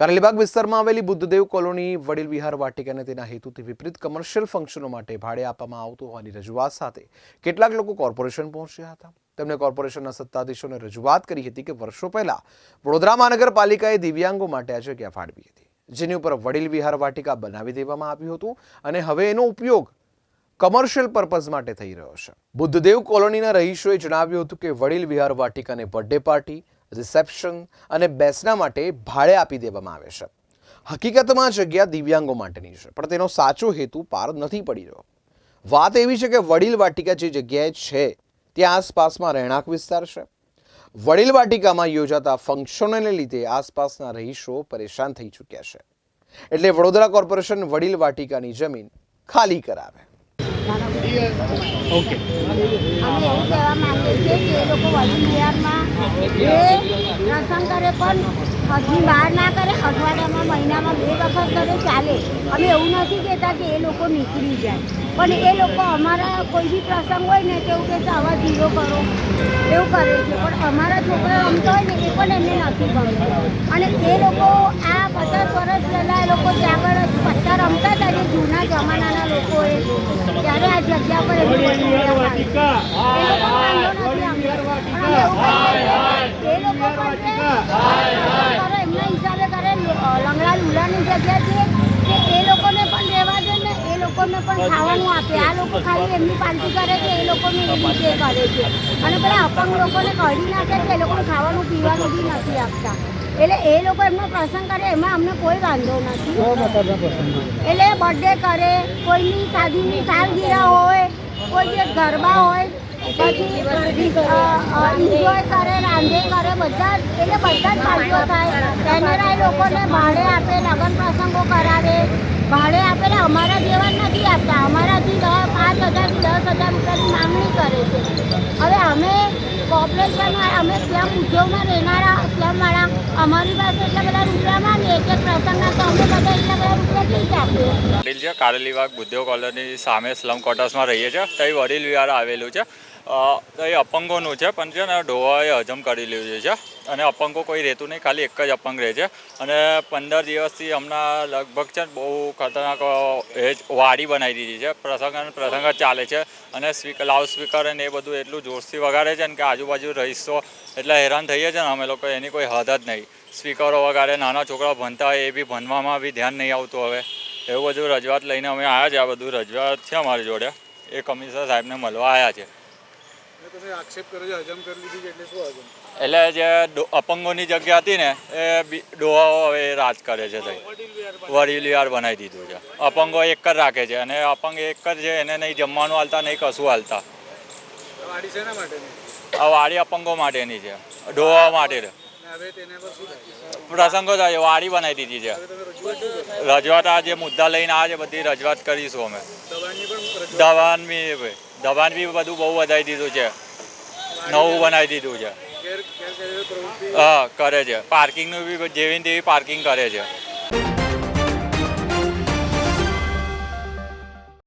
કારેલીબાગ વિસ્તારમાં આવેલી બુદ્ધદેવ કોલોની, વડીલ વિહાર વાટિકાને તેના હેતુથી વિપરીત કમર્શિયલ ફંક્શનો માટે ભાડે આપવામાં આવતું હોવાની રજૂઆત સાથે કેટલાક લોકો કોર્પોરેશન પહોંચ્યા હતા. તેમણે કોર્પોરેશનના સત્તાધીશોને રજૂઆત કરી હતી કે વર્ષો પહેલા વડોદરા મહાનગરપાલિકાએ દિવ્યાંગો માટે આ જગ્યા ફાળવી હતી, જેની ઉપર વડીલ વિહાર, વાટિકા બનાવી દેવામાં આવ્યું હતું અને હવે એનો ઉપયોગ કમર્શિયલ પર્પઝ માટે થઈ રહ્યો છે. બુદ્ધદેવ કોલોનીના રહીશોએ જણાવ્યું હતું કે વડીલ વિહાર, વાટિકાને બર્થડે પાર્ટી રિસેપ્શન અને બેસના માટે ભાડે આપી દેવામાં આવે છે. હકીકતમાં જગ્યા દિવ્યાંગો માટેની છે, પણ તેનો સાચો હેતુ પાર નથી પડી રહ્યો. વાત એવી છે કે વડીલ વાટિકા જે જગ્યાએ છે, ત્યાં આસપાસમાં રહેણાંક વિસ્તાર છે. વડીલ વાટિકામાં યોજાતા ફંક્શનોને લીધે આસપાસના રહીશો પરેશાન થઈ ચૂક્યા છે. એટલે વડોદરા કોર્પોરેશન વડીલ વાટિકાની જમીન ખાલી કરાવે. ઓકે. અમે એવું કહેવા માંગીએ છીએ કે એ લોકો વધુ વિહારમાં એ પ્રસંગ કરે પણ હજી બહાર ના કરે, અઠવાડિયામાં, મહિનામાં બે વખત કરે, ચાલે. અમે એવું નથી કહેતા કે એ લોકો નીકળી જાય. પણ એ લોકો અમારા કોઈ બી પ્રસંગ હોય ને તેવું કે આવા ધીરો કરો એવું કરે છે. પણ અમારા છોકરા રમતા હોય ને એ પણ એમને નથી ગમતું અને એ લોકો આ પચાસ વર્ષ પહેલાં એ લોકો જ્યાં આગળ પત્તા રમતા હતા જે જૂના જમાનાના લોકોએ ત્યારે આ જગ્યા પર એ લોકો લોકો કરે એમના હિસાબે કરે લંગડા લુલાની જગ્યા છે કે એ એ લોકોને પણ ખાવાનું આપે. આ લોકો ખાલી એમની પાલટી કરે છે એ લોકોને એ રીતે કરે છે. અને પેલા અપંગ લોકોને કાઢી નાખે છે એ લોકોને ખાવાનું પીવાનું બી નથી આપતા. એટલે એ લોકો એમનો પ્રસંગ કરે એમાં અમને કોઈ વાંધો નથી. એટલે બર્થડે કરે કોઈની શાદીની સાલગીરા હોય કોઈ જે ગરબા હોય પછી એન્જોય કરે રાંધે કરે બધા એટલે બધા જ પાર્ટીઓ થાય. કેમેરા એ લોકોને ભાડે આપે લગ્ન પ્રસંગો કરાવે. ભાડે આપેલા અમારા જેવા નથી આપતા. અમારાથી દસ, પાંચ હજારથી દસ હજાર રૂપિયાની માંગણી કરે છે. હવે અમે કોર્પોરેશનમાં અમે સ્લમ ઉદ્યોગમાં રહેનારા, સ્લમવાળા, અમારી પાસે એટલા બધા રૂપિયા માંગીએ કે પ્રસંગના તો અમે બધા એટલા બધા રૂપિયા કઈ જ આપીએ કારેલીબાગ બુદ્ધો કોલોની સામે સ્લમ ક્વાર્ટર્સમાં રહીએ છીએ. ત્યાં વડીલ વિહાર આવેલું છે. એ અપંગોનું છે, પણ છે ને ઢોવાએ હજમ કરી લીધું છે. અને અપંગો કોઈ રહેતું નહીં, ખાલી એક જ અપંગ રહે છે. અને પંદર દિવસથી હમણાં લગભગ છે બહુ ખતરનાક એ વાડી બનાવી દીધી છે. પ્રસંગ અને પ્રસંગ ચાલે છે. અને સ્પીકર લાઉડ સ્પીકર અને એ બધું એટલું જોરથી વગાડે છે ને કે આજુબાજુ રહીશો એટલે હેરાન થઈએ છીએ ને અમે લોકો, એની કોઈ હદ જ નહીં. સ્પીકરો વગાડે, નાના છોકરાઓ ભણતા હોય, એ બી ભણવામાં બી ધ્યાન નહીં આવતું હવે. એવું બધું રજૂઆત લઈને અમે આવ્યા છે આ બધું રજૂઆત છે અમારી જોડે. એ કમિશનર સાહેબને મળવા આવ્યા છે. એટલે જે અપંગોની જગ્યા હતી ને એ ડોહાઓ હવે રાજ કરે છે વડીલિયાર બનાવી દીધું છે. અપંગો એક જ રાખે છે અને અપંગ એક જ છે એને નહીં જમવાનું હાલતા નહીં કશું હાલતા. વાડી આ વાડી અપંગો માટેની છે. ડોહાઓ માટે છે. પ્રસંગો થાય વાડી બનાવી દીધી છે. રજૂઆત આ જે મુદ્દા લઈને આ છે બધી રજૂઆત કરીશું અમે. દબાણની બી ભાઈ દવાન બી બધું બહુ વધારી દીધું છે. નવું બનાવી દીધું છે. હા કરે છે. પાર્કિંગનું બી જેવી ને તેવી પાર્કિંગ કરે છે.